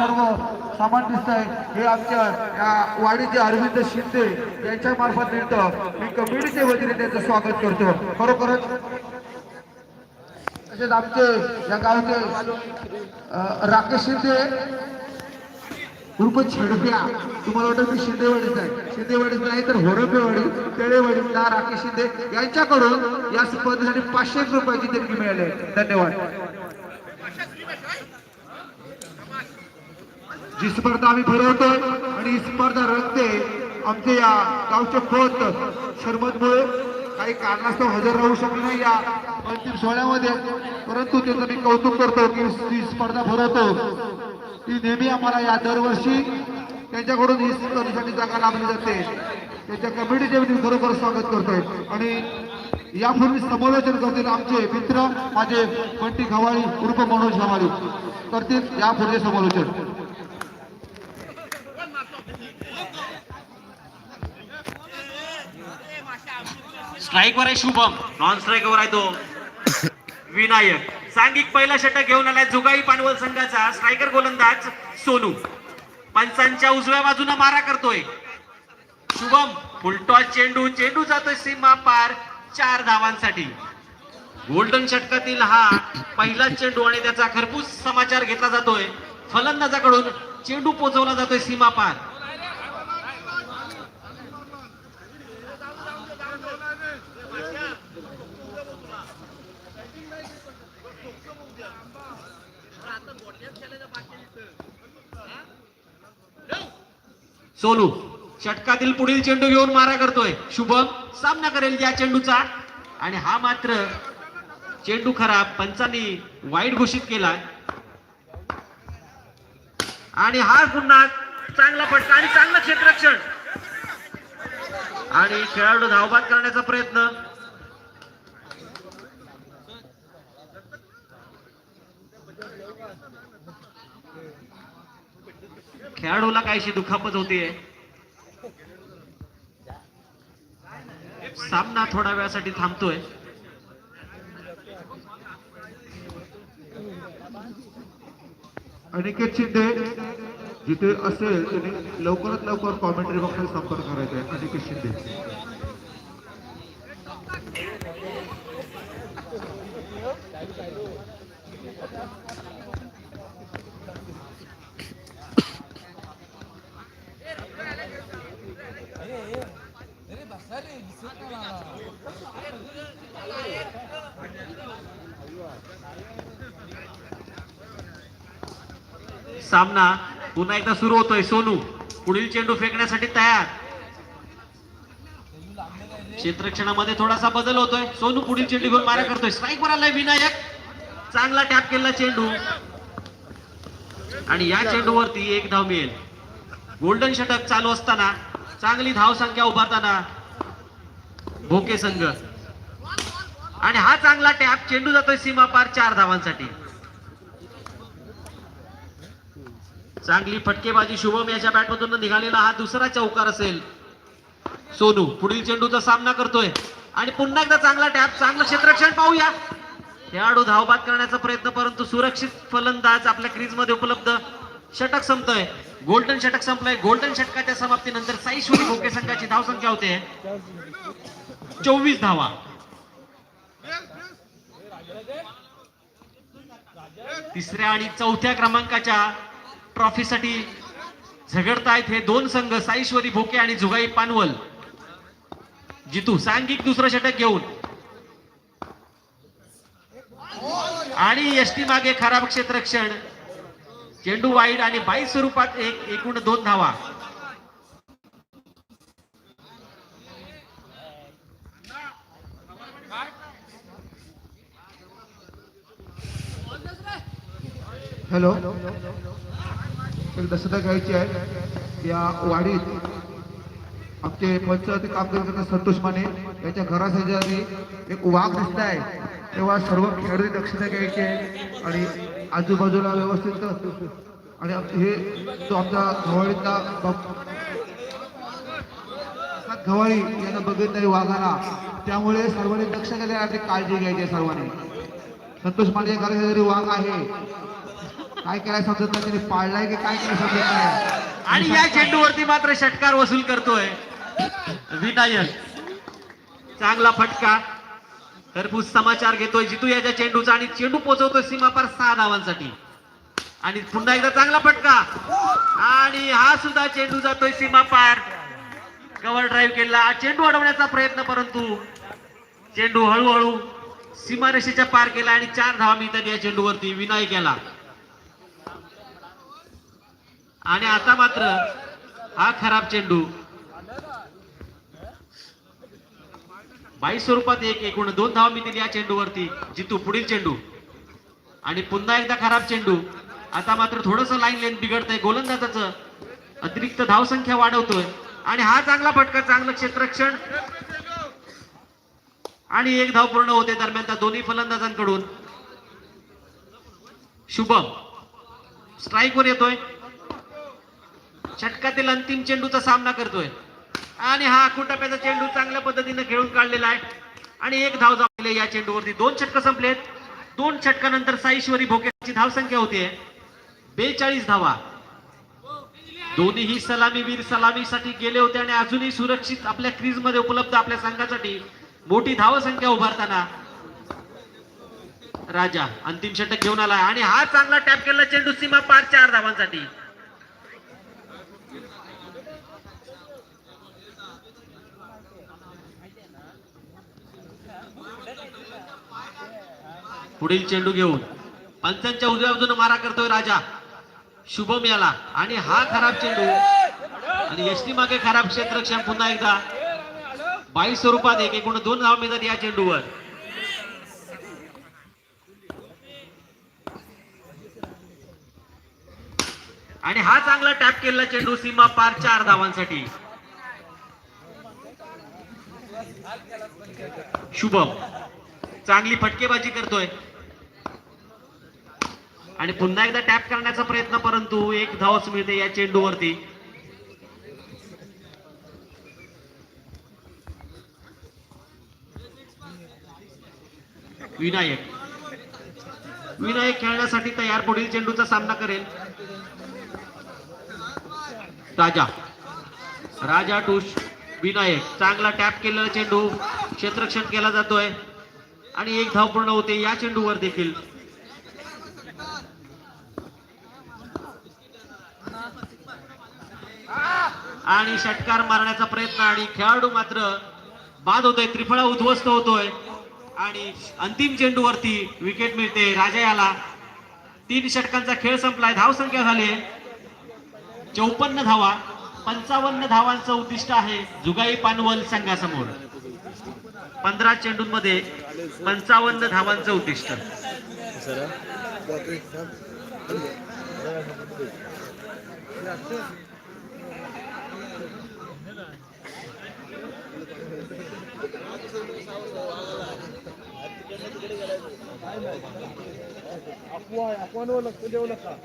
सर्व सामान दिसत आहे हे आमच्या या वाडीचे अरविंद शिंदे यांच्या मार्फत मिळतं मी कमिटीच्या वतीने त्यांचं स्वागत करतो. खरोखरच तसेच आमचे या गावचे राकेश शिंदे उर्फ छेडप्या तुम्हाला वाटतं मी शिंदेवाडीच आहे. शिंदेवाडीच नाही तर होरपेवाडी तळेवाडीतला राकेश शिंदे यांच्याकडून या स्पर्धेसाठी पाचशे रुपयाची देणगी मिळाली आहे. धन्यवाद. जी स्पर्धा आम्ही भरवतोय आणि ही स्पर्धा रंगते आमचे या गावचे खोत शर्मतमुळे काही कारणास्तव हजर राहू शकले नाही या अंतिम सोहळ्यामध्ये. परंतु त्याचं मी कौतुक करतो की ही स्पर्धा भरवतो. ती नेहमी आम्हाला या दरवर्षी त्यांच्याकडून ही स्पर्धेसाठी जागा लाभली जाते. त्यांच्या कमिटीचे मी खरोखर स्वागत करतोय. आणि यापूर्वी समालोचन करतील आमचे मित्र माझे बंटी खवाळी उर्फ मनोज खवाळी. करतील यापूर्वी समालोचन. स्ट्राईकवर आहे शुभम. नॉन स्ट्राईकवर आहे तो. विनायक. सांघिक पहिला षटक घेऊन आलाय जुगाई पानवल संघाचा. स्ट्रायकर गोलंदाज सोनू. पंचांच्या उजव्या बाजूने मारा करतोय. शुभम फुलटॉस चेंडू. चेंडू जातोय सीमा पार चार धावांसाठी. गोल्डन षटकातील हा पहिला चेंडू आणि त्याचा खरपूस समाचार घेतला जातोय. फलंदाजाकडून चेंडू पोचवला जातोय सीमा पार. सोनू षटकातील पुढील चेंडू घेऊन मारा करतोय. शुभम सामना करेल या चेंडूचा. आणि हा मात्र चेंडू खराब पंचांनी वाईट घोषित केलाय आणि हा पुन्हा चांगला फटका आणि चांगलं क्षेत्ररक्षण. आणि खेळाडू धावबाद करण्याचा प्रयत्न. खेळाडूला काहीशी दुखापत होतीये? सामना थोड्या वेळासाठी थांबतोय. अनिकेत शिंदे जिथे असेल त्यांनी लवकरात लवकर कॉमेंट्री बॉक्सला संपर्क करायचा आहे. अनिकेत शिंदे. सामना पुन्हा एकदा सुरू होतोय सोनू. पुढील चेंडू फेकण्यासाठी तयार. क्षेत्रक्षणामध्ये थोडासा बदल होतोय. सोनू पुढील चेंडू घेऊन मारा करतोय. स्ट्राईक वर आलाय विनायक. चांगला टॅप केला चेंडू. आणि या चेंडूवरती एक धाव मिळेल. गोल्डन षटक चालू असताना चांगली धाव संख्या उभारताना भोके संघ. आणि हा चांगला टॅप चेंडू जातोय सीमा पार चार धावांसाठी. चांगली फटकेबाजी शुभम याच्या बॅटमधून निघालेला हा दुसरा चौकार असेल. सोनू पुढील चेंडूचा सामना करतोय. आणि पुन्हा एकदा चांगला टॅप चांगलं क्षेत्रक्षण पाहूया. खेळाडू धावबाद करण्याचा प्रयत्न परंतु सुरक्षित फलंदाज आपल्या क्रीजमध्ये उपलब्ध. षटक संपतोय. गोल्डन षटक संपलंय. गोल्डन षटकाच्या समाप्तीनंतर साईश्वरी भोके संघाची धावसंख्या होते. चोवीस धावा तिसऱ्या आणि चौथ्या क्रमांकाच्या ट्रॉफीसाठी झगडतायत हे दोन संघ साईश्वरी भोके आणि जुगाई पानवल. जितू सांघिक दुसरं षटक घेऊन. आणि यष्टी मागे खराब क्षेत्ररक्षण चेंडू वाईड आणि बाईस स्वरूपात एक एकूण दोन धावा. हॅलो. एक दसरा घ्यायची आहे. या वाडीत आमचे पंचायती काम करत संतोष माने याच्या घराशेजारी एक वाघ दिसत आहे तेव्हा सर्व खेळाडू दक्षता घ्यायची आहे आणि आजूबाजूला व्यवस्थित आणि हे तो आमचा गव्हाळीतला घवाळी यांना बघत नाही वाघाला. त्यामुळे सर्वांनी दक्ष घ्यायला काळजी घ्यायची आहे सर्वांनी. संतोष माने घराशेजारी वाघ आहे. काय करायला समजत नाही त्याने पाळलाय की काय करायला समजत नाही? आणि या चेंडूवरती मात्र षटकार वसूल करतोय. विनायक. चांगला फटका. खरपूस समाचार घेतोय. जितू याच्या चेंडूचा आणि चेंडू पोहोचवतोय सीमापार सहा धावांसाठी. आणि पुन्हा एकदा चांगला फटका. आणि हा सुद्धा चेंडू जातोय सीमापार. कव्हर ड्राईव्ह केला चेंडू अडवण्याचा प्रयत्न परंतु चेंडू हळूहळू सीमारेषेच्या पार केला आणि चार धावा मिळतात या चेंडूवरती. विनायक याला. आणि आता मात्र हा खराब चेंडू. बाईस स्वरूपात एक एकूण दोन धावा मिळतील या चेंडूवरती. जितू पुढील चेंडू. आणि पुन्हा एकदा खराब चेंडू. आता मात्र थोडस लाईन लेन बिघडतंय गोलंदाजाचं. अतिरिक्त धावसंख्या वाढवतोय. आणि हा चांगला फटका चांगलं क्षेत्ररक्षण. आणि एक धाव पूर्ण होते दरम्यान त्या दोन्ही फलंदाजांकडून. शुभम. स्ट्राईकवर येतोय. षटकातील अंतिम चेंडूचा सामना करतोय. आणि हा कुटप्याचा चेंडू चांगल्या पद्धतीने खेळून काढलेला आहे. आणि एक धाव जमले या चेंडूवरती. दोन षटक संपलेत. दोन षटकानंतर साईश्वरी भोकेची धावसंख्या होते बेचाळीस धावा. दोन्हीही सलामीवीर सलामीसाठी गेले होते आणि अजूनही सुरक्षित आपल्या क्रीजमध्ये उपलब्ध आपल्या संघासाठी मोठी धावसंख्या उभारताना राजा अंतिम षटक घेऊन आला आणि हा चांगला टॅप केला चेंडू सीमा पार चार धावांसाठी. पुढील चेंडू घेऊन पंचांच्या उजव्या बाजूने मारा करतोय राजा. शुभम याला. आणि हा खराब चेंडू. आणि यशनी मागे खराब क्षेत्रक्षण पुन्हा एकदा. बाईस स्वरूपात एक एकूण दोन धाव मिळतात या चेंडूवर. आणि हा चांगला टॅप केलेला चेंडू सीमा पार चार धावांसाठी. शुभम. चांगली फटकेबाजी करतोय. आणि पुन्हा एकदा टॅप करण्याचा प्रयत्न परंतु एक धावच मिळते या चेंडूवरती. विनायक. विनायक खेळण्यासाठी तयार पुढील चेंडूचा सामना करेल. राजा. राजा टूश विनायक. चांगला टॅप केलेला चेंडू क्षेत्रक्षण केला जातोय. आणि एक धाव पूर्ण होते या चेंडूवर देखील. आणि षटकार मारण्याचा प्रयत्न आणि खेळाडू मात्र बाद होतोय त्रिफळा उद्ध्वस्त होतोय. आणि अंतिम चेंडूवरती विकेट मिळते राजा याला. तीन षटकांचा खेळ संपलाय धावसंख्या झाली चौपन्न धावा पंचावन्न धावांचं उद्दिष्ट आहे जुगाई पानवल संघासमोर. पंधरा चेंडूंमध्ये पंचावन्न धावांचं उद्दिष्ट. cuadra, cuando la de una acá.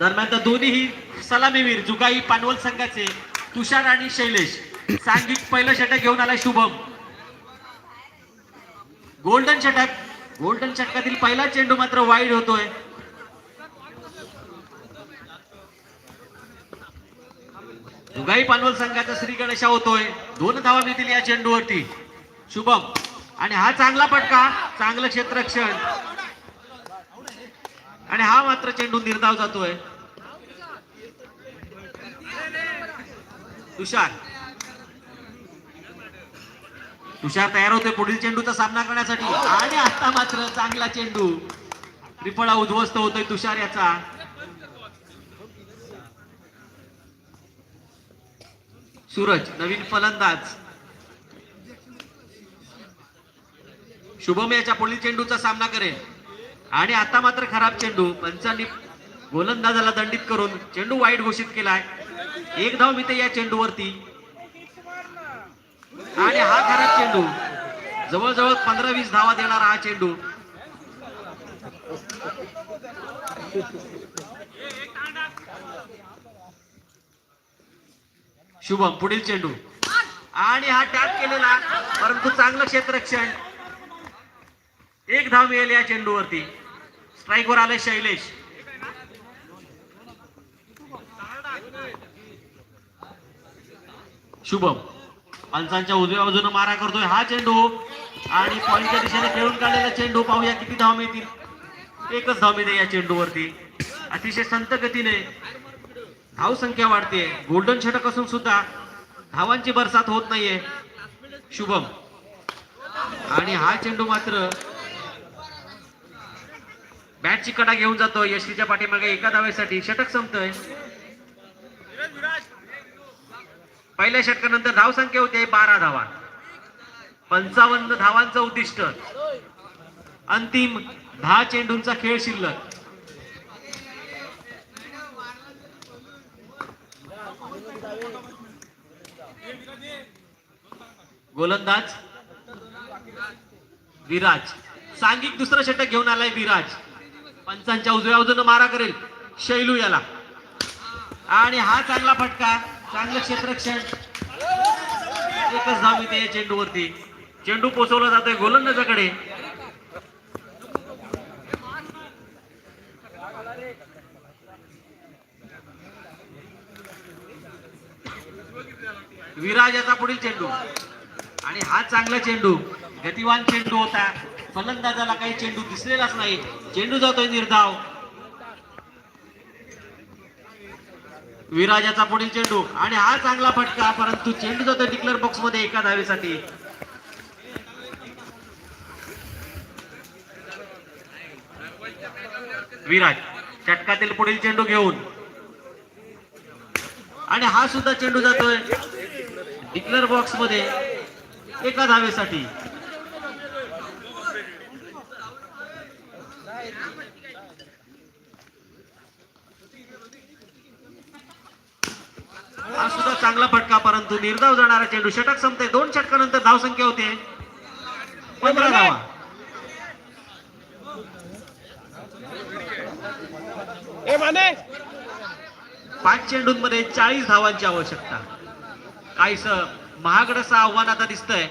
दरम्यान तर दोन्हीही सलामीवीर जुगाई पानवल संघाचे तुषार आणि शैलेश. सांघिक पहिलं षटक घेऊन आला शुभम. गोल्डन षटक. गोल्डन षटकातील पहिला चेंडू मात्र वाईड होतोय. दुगाई पानवल संघाचा श्री गणेशा होतोय. दोन धावा मिळतील या चेंडूवरती. शुभम. आणि हा चांगला पटका चांगलं क्षेत्रक्षण. आणि हा मात्र चेंडू निर्धाव जातोय. तुषार. तुषार तयार होते पुढील चेंडूचा सामना करण्यासाठी. आणि आता मात्र चांगला चेंडू. त्रिफळा उद्ध्वस्त होतोय तुषार याचा. सूरज नवीन फलंदाज. शुभम याच्या पुढील चेंडूचा सामना करेल. आणि आता मात्र खराब चेंडू. पंचांनी गोलंदाजाला दंडित करून चेंडू वाईट घोषित केलाय. एक धाव मिळते या चेंडूवरती. आणि हा खराब चेंडू. जवळजवळ पंधरा वीस धावा देणारा हा चेंडू. शुभम पुढील चेंडू. आणि हा टॅप केलेला परंतु चांगलं क्षेत्ररक्षण. एक धाव मिळेल या चेंडूवरती. स्ट्राईकवर आले शैलेश. शुभम. पंचांच्या उजव्या बाजूने मारा करतोय हा चेंडू. आणि पॉईंटच्या दिशेने खेळून काढलेला चेंडू पाहूया किती धाव मिळतील एकच धाव मिळते या चेंडूवरती. अतिशय संत गतीने धाव संख्या वाढते. गोल्डन षटक असून सुद्धा धावांची बरसात होत नाहीये. शुभम. आणि हा चेंडू मात्र बॅटची कडा घेऊन जातो. यशवीच्या पाठीमागे एका धावेसाठी षटक संपतोय. पहिल्या षटकानंतर धावसंख्या होती बारा धावा पंचावन्न धावांचं उद्दिष्ट. अंतिम दहा चेंडूंचा खेळ शिल्लक. गोलंदाज विराज. सांघिक दुसरं षटक घेऊन आलाय विराज. पंचांच्या उजव्या बाजूनं मारा करेल शैलू याला. आणि हा चांगला फटका चांगलं क्षेत्ररक्षण. एकच धाव इथे या चेंडूवरती. चेंडू पोचवला जातोय गोलंदाजाकडे. विराज याचा पुढील चेंडू. आणि हा चांगला चेंडू. गतिवान चेंडू होता. फलंदाजाला काही चेंडू दिसलेलाच नाही. चेंडू जातोय निर्धाव. विराजाचा पुढील चेंडू आणि हा चांगला फटका परंतु चेंडू जातोय डिक्लेअर बॉक्समध्ये एका धावेसाठी. विराज षटकातील पुढील चेंडू घेऊन. आणि हा सुद्धा चेंडू जातोय. डिक्लेअर बॉक्समध्ये एका धावेसाठी. हा सुद्धा चांगला फटका परंतु निर्धाव जाणारा चेंडू षटक संपते. दोन षटकानंतर धाव संख्या होते. पंधरा धावा. ए माने. पाच चेंडूंमध्ये चाळीस धावांची आवश्यकता. काहीस महागड असं आव्हान आता दिसतंय.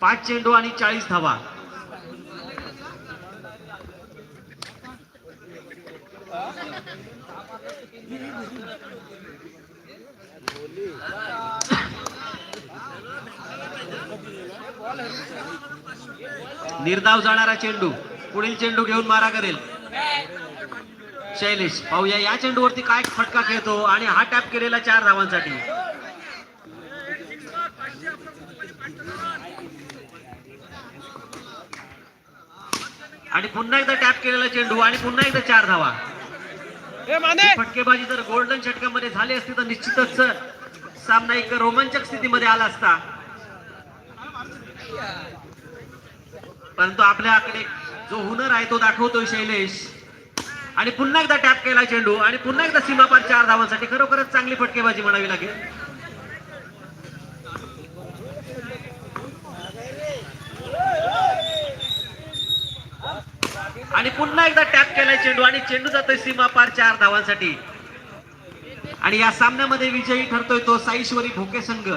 पाच चेंडू आणि चाळीस धावा. निर्धाव जाणारा चेंडू पुढील चेंडू घेऊन मारा करेल. शैलेश पाहूया या चेंडूवरती काय फटका खेळतो आणि हा टॅप केलेला चार धावांसाठी. आणि पुन्हा एकदा टॅप केलेला चेंडू आणि पुन्हा एकदा चार धावा. फटकेबाजी जर गोल्डन षटकामध्ये झाली असती तर निश्चितच सामना एक रोमांचक स्थितीमध्ये आला असता. परंतु आपल्याकडे जो हुनर आहे तो दाखवतोय शैलेश. आणि पुन्हा एकदा टॅप केला चेंडू आणि पुन्हा एकदा सीमापार चार धावांसाठी खरोखरच चांगली फटकेबाजी म्हणावी लागेल. आणि पुन्हा एकदा टॅप केलाय चेंडू आणि चेंडू जातोय सीमापार चार धावांसाठी. आणि या सामन्यामध्ये विजयी ठरतोय तो साईश्वरी भोके संघ.